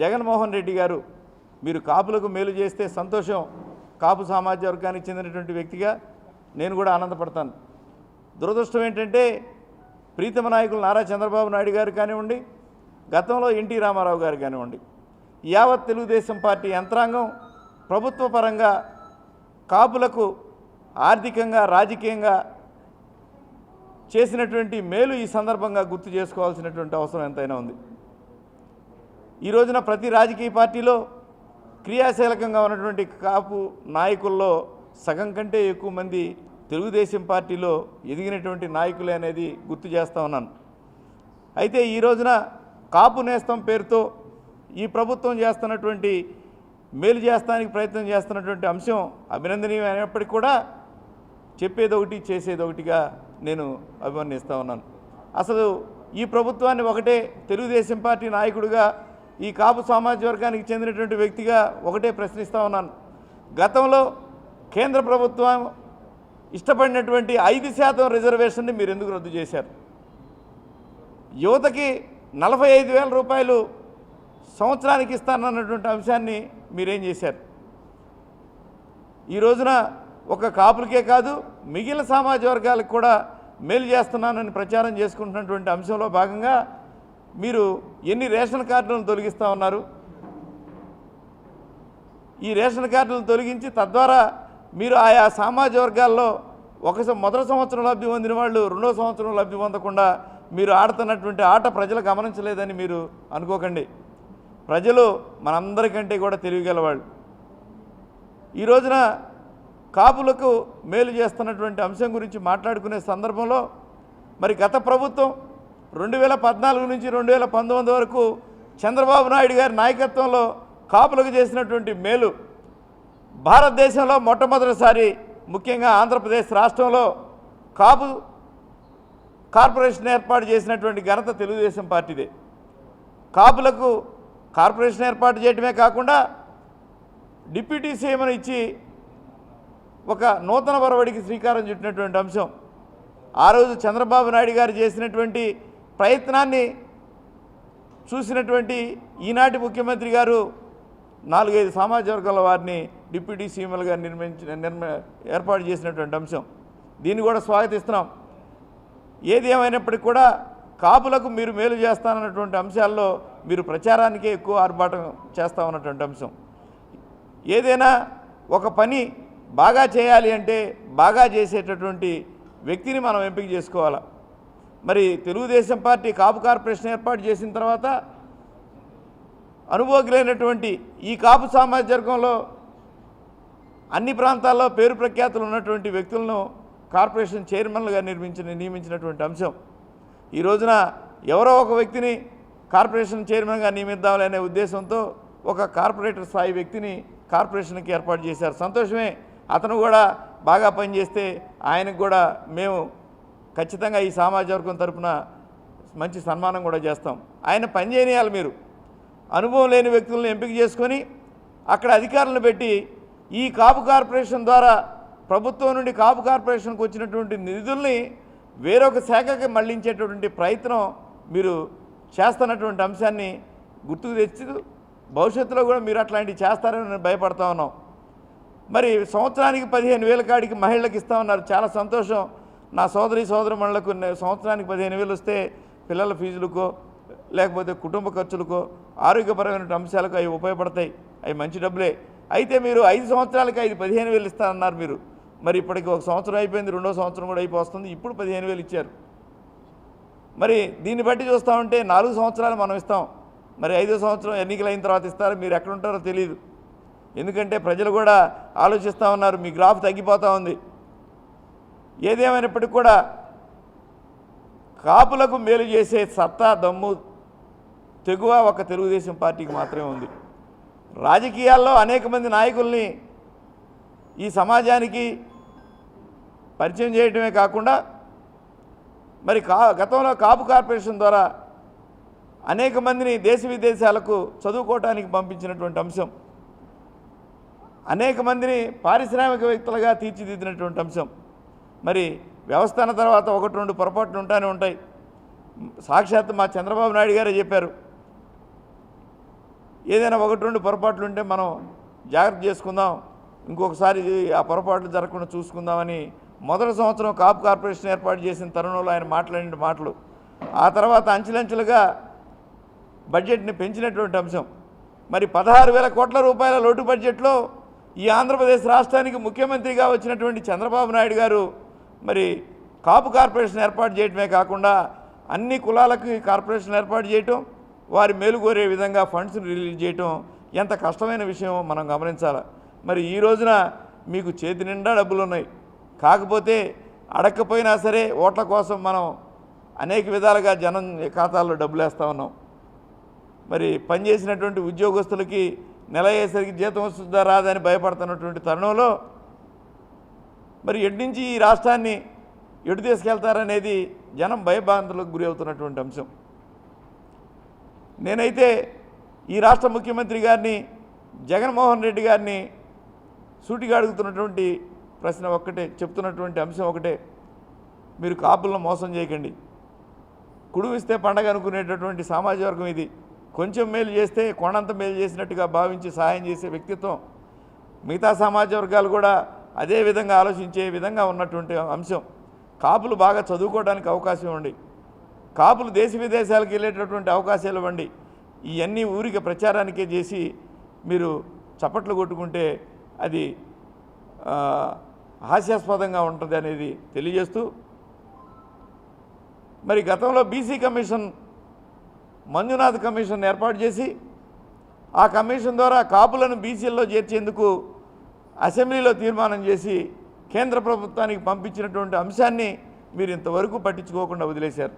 జగన్మోహన్ రెడ్డి గారు మీరు కాపులకు మేలు చేస్తే సంతోషం కాపు సామాజిక వర్గానికి చెందినటువంటి వ్యక్తిగా నేను కూడా ఆనందపడతాను. దురదృష్టం ఏంటంటే ప్రీతమ నాయకులు నారా చంద్రబాబు నాయుడు గారు కానివ్వండి గతంలో ఎన్టీ రామారావు గారు కానివ్వండి యావత్ తెలుగుదేశం పార్టీ యంత్రాంగం ప్రభుత్వ పరంగా కాపులకు ఆర్థికంగా రాజకీయంగా చేసినటువంటి మేలు ఈ సందర్భంగా గుర్తు చేసుకోవాల్సినటువంటి అవసరం ఎంతైనా ఉంది. ఈ రోజున ప్రతి రాజకీయ పార్టీలో క్రియాశీలకంగా ఉన్నటువంటి కాపు నాయకుల్లో సగం కంటే ఎక్కువ మంది తెలుగుదేశం పార్టీలో ఎదిగినటువంటి నాయకులే అనేది గుర్తు చేస్తూ ఉన్నాను. అయితే ఈ రోజున కాపు నేస్తం పేరుతో ఈ ప్రభుత్వం చేస్తున్నటువంటి మేలు చేస్తానికి ప్రయత్నం చేస్తున్నటువంటి అంశం అభినందనీయమైనప్పటికీ కూడా చెప్పేది ఒకటి చేసేది ఒకటిగా నేను అభివర్ణిస్తూ ఉన్నాను. అసలు ఈ ప్రభుత్వాన్ని ఒకటే తెలుగుదేశం పార్టీ నాయకుడిగా ఈ కాపు సామాజిక వర్గానికి చెందినటువంటి వ్యక్తిగా ఒకటే ప్రశ్నిస్తూ ఉన్నాను. గతంలో కేంద్ర ప్రభుత్వం ఇష్టపడినటువంటి ఐదు శాతం రిజర్వేషన్ని మీరు ఎందుకు రద్దు చేశారు? యువతకి నలభై ఐదు వేల రూపాయలు సంవత్సరానికి ఇస్తానన్నటువంటి అంశాన్ని మీరేం చేశారు? ఈ రోజున ఒక కాపులకే కాదు మిగిలిన సామాజిక వర్గాలకు కూడా మేలు చేస్తున్నానని ప్రచారం చేసుకుంటున్నటువంటి అంశంలో భాగంగా మీరు ఎన్ని రేషన్ కార్డులను తొలగిస్తూ ఉన్నారు? ఈ రేషన్ కార్డులను తొలగించి తద్వారా మీరు ఆయా సామాజిక వర్గాల్లో ఒక మొదటి సంవత్సరం లబ్ధి పొందిన వాళ్ళు రెండో సంవత్సరం లబ్ధి పొందకుండా మీరు ఆడుతున్నటువంటి ఆట ప్రజలు గమనించలేదని మీరు అనుకోకండి. ప్రజలు మనందరికంటే కూడా తెలివిగలవాళ్ళు. ఈ రోజున కాపులకు మేలు చేస్తున్నటువంటి అంశం గురించి మాట్లాడుకునే సందర్భంలో మరి గత ప్రభుత్వం రెండు వేల పద్నాలుగు నుంచి రెండు వేల పంతొమ్మిది వరకు చంద్రబాబు నాయుడు గారి నాయకత్వంలో కాపులకు చేసినటువంటి మేలు భారతదేశంలో మొట్టమొదటిసారి ముఖ్యంగా ఆంధ్రప్రదేశ్ రాష్ట్రంలో కాపు కార్పొరేషన్ ఏర్పాటు చేసినటువంటి ఘనత తెలుగుదేశం పార్టీదే. కాపులకు కార్పొరేషన్ ఏర్పాటు చేయడమే కాకుండా డిప్యూటీ సీఎంను ఇచ్చి ఒక నూతన బరవడికి శ్రీకారం చుట్టినటువంటి అంశం. ఆ రోజు చంద్రబాబు నాయుడు గారు చేసినటువంటి ప్రయత్నాన్ని చూసినటువంటి ఈనాటి ముఖ్యమంత్రి గారు నాలుగైదు సామాజిక వర్గాల వారిని డిప్యూటీ సీఎంలుగా నిర్మించిన నిర్మ ఏర్పాటు చేసినటువంటి అంశం. దీన్ని కూడా స్వాగతిస్తున్నాం. ఏది ఏమైనప్పటికీ కూడా కాపులకు మీరు మేలు చేస్తానన్నటువంటి అంశాల్లో మీరు ప్రచారానికే ఎక్కువ ఆర్భాటం చేస్తా ఉన్నటువంటి అంశం. ఏదైనా ఒక పని బాగా చేయాలి అంటే బాగా చేసేటటువంటి వ్యక్తిని మనం ఎంపిక చేసుకోవాలి? మరి తెలుగుదేశం పార్టీ కాపు కార్పొరేషన్ ఏర్పాటు చేసిన తర్వాత అనుభవజ్ఞులైనటువంటి ఈ కాపు సామాజిక వర్గంలో అన్ని ప్రాంతాల్లో పేరు ప్రఖ్యాతులు ఉన్నటువంటి వ్యక్తులను కార్పొరేషన్ చైర్మన్లుగా నిర్మించిన నియమించినటువంటి అంశం. ఈ రోజున ఎవరో ఒక వ్యక్తిని కార్పొరేషన్ చైర్మన్గా నియమిద్దామనే ఉద్దేశంతో ఒక కార్పొరేటర్ స్థాయి వ్యక్తిని కార్పొరేషన్కి ఏర్పాటు చేశారు. సంతోషమే అతను కూడా బాగా పనిచేస్తే ఆయనకు కూడా మేము ఖచ్చితంగా ఈ సామాజిక వర్గం తరపున మంచి సన్మానం కూడా చేస్తాం. ఆయన పనిచేయాలి మీరు. అనుభవం లేని వ్యక్తులను ఎంపిక చేసుకొని అక్కడ అధికారులను పెట్టి ఈ కాపు కార్పొరేషన్ ద్వారా ప్రభుత్వం నుండి కాపు కార్పొరేషన్కి వచ్చినటువంటి నిధుల్ని వేరొక శాఖకి మళ్ళించేటటువంటి ప్రయత్నం మీరు చేస్తున్నటువంటి అంశాన్ని గుర్తుకు తెచ్చు భవిష్యత్తులో కూడా మీరు అట్లాంటివి చేస్తారని నేను భయపడతా ఉన్నాం. మరి సంవత్సరానికి పదిహేను వేల కాడికి మహిళలకు ఇస్తామన్నారు చాలా సంతోషం. నా సోదరి సోదరుమణులకు సంవత్సరానికి పదిహేను వేలు వస్తే పిల్లల ఫీజులకో లేకపోతే కుటుంబ ఖర్చులకో ఆరోగ్యపరమైన అంశాలకు అవి ఉపయోగపడతాయి. అవి మంచి డబ్బులే. అయితే మీరు ఐదు సంవత్సరాలకి ఐదు పదిహేను వేలు ఇస్తారన్నారు మీరు. మరి ఇప్పటికి ఒక సంవత్సరం అయిపోయింది రెండో సంవత్సరం కూడా అయిపోతుంది ఇప్పుడు పదిహేను వేలు ఇచ్చారు. మరి దీన్ని బట్టి చూస్తామంటే నాలుగు సంవత్సరాలు మనం ఇస్తాం. మరి ఐదో సంవత్సరం ఎన్నికలు అయిన తర్వాత ఇస్తారో మీరు ఎక్కడుంటారో తెలియదు ఎందుకంటే ప్రజలు కూడా ఆలోచిస్తూ ఉన్నారు మీ గ్రాఫ్ తగ్గిపోతూ ఉంది. ఏదేమైనప్పటికీ కూడా కాపులకు మేలు చేసే సత్తా దమ్ము తెగువ ఒక తెలుగుదేశం పార్టీకి మాత్రమే ఉంది. రాజకీయాల్లో అనేక మంది నాయకుల్ని ఈ సమాజానికి పరిచయం చేయడమే కాకుండా మరి కా గతంలో కాపు కార్పొరేషన్ ద్వారా అనేక మందిని దేశ విదేశాలకు చదువుకోవటానికి పంపించినటువంటి అంశం అనేక మందిని పారిశ్రామికవేత్తలుగా తీర్చిదిద్దినటువంటి అంశం మరి వ్యవస్థన తర్వాత ఒకటి రెండు పొరపాట్లు ఉంటానే ఉంటాయి. సాక్షాత్ మా చంద్రబాబు నాయుడు గారే చెప్పారు. ఏదైనా ఒకటి రెండు పొరపాట్లు ఉంటే మనం జాగ్రత్త చేసుకుందాం. ఇంకొకసారి ఆ పొరపాట్లు జరగకుండా చూసుకుందామని మొదటి సంవత్సరం కాపు కార్పొరేషన్ ఏర్పాటు చేసిన తరుణంలో ఆయన మాట్లాడిన మాటలు. ఆ తర్వాత అంచెలంచెలుగా బడ్జెట్ని పెంచినటువంటి అంశం. మరి పదహారు వేల కోట్ల రూపాయల లోటు బడ్జెట్లో ఈ ఆంధ్రప్రదేశ్ రాష్ట్రానికి ముఖ్యమంత్రిగా వచ్చినటువంటి చంద్రబాబు నాయుడు గారు మరి కాపు కార్పొరేషన్ ఏర్పాటు చేయటమే కాకుండా అన్ని కులాలకు కార్పొరేషన్ ఏర్పాటు చేయటం వారి మేలు కోరే విధంగా ఫండ్స్ని రిలీజ్ చేయటం ఎంత కష్టమైన విషయం మనం గమనించాలి. మరి ఈ రోజున మీకు చేతి నిండా డబ్బులు ఉన్నాయి కాకపోతే అడగకపోయినా సరే ఓట్ల కోసం మనం అనేక విధాలుగా జనం ఖాతాల్లో డబ్బులు వేస్తూ ఉన్నాం. మరి పనిచేసినటువంటి ఉద్యోగస్తులకి నెల అయ్యేసరికి జీతం వస్తుందా రాదని భయపడుతున్నటువంటి తరుణంలో మరి ఎటు నుంచి ఈ రాష్ట్రాన్ని ఎటు తీసుకెళ్తారనేది జనం భయభ్రాంతులకు గురి అవుతున్నటువంటి అంశం. నేనైతే ఈ రాష్ట్ర ముఖ్యమంత్రి గారిని జగన్మోహన్ రెడ్డి గారిని సూటిగా అడుగుతున్నటువంటి ప్రశ్న ఒక్కటే చెప్తున్నటువంటి అంశం ఒకటే. మీరు కాపులను మోసం చేయకండి. కుడువిస్తే పండగ అనుకునేటటువంటి సామాజిక వర్గం ఇది. కొంచెం మేలు చేస్తే కొండంత మేలు చేసినట్టుగా భావించి సహాయం చేసే వ్యక్తిత్వం మిగతా సమాజ వర్గాలు కూడా అదే విధంగా ఆలోచించే విధంగా ఉన్నటువంటి అంశం. కాపులు బాగా చదువుకోవడానికి అవకాశం ఇవ్వండి. కాపులు దేశ విదేశాలకు వెళ్ళేటటువంటి అవకాశాలు ఇవ్వండి. ఇవన్నీ ఊరికి ప్రచారానికే చేసి మీరు చప్పట్లు కొట్టుకుంటే అది హాస్యాస్పదంగా ఉంటుంది అనేది తెలియజేస్తూ మరి గతంలో బీసీ కమిషన్ మంజునాథ్ కమిషన్ ఏర్పాటు చేసి ఆ కమిషన్ ద్వారా కాపులను బీసీల్లో చేర్చేందుకు అసెంబ్లీలో తీర్మానం చేసి కేంద్ర ప్రభుత్వానికి పంపించినటువంటి అంశాన్ని మీరు ఇంతవరకు పట్టించుకోకుండా వదిలేశారు.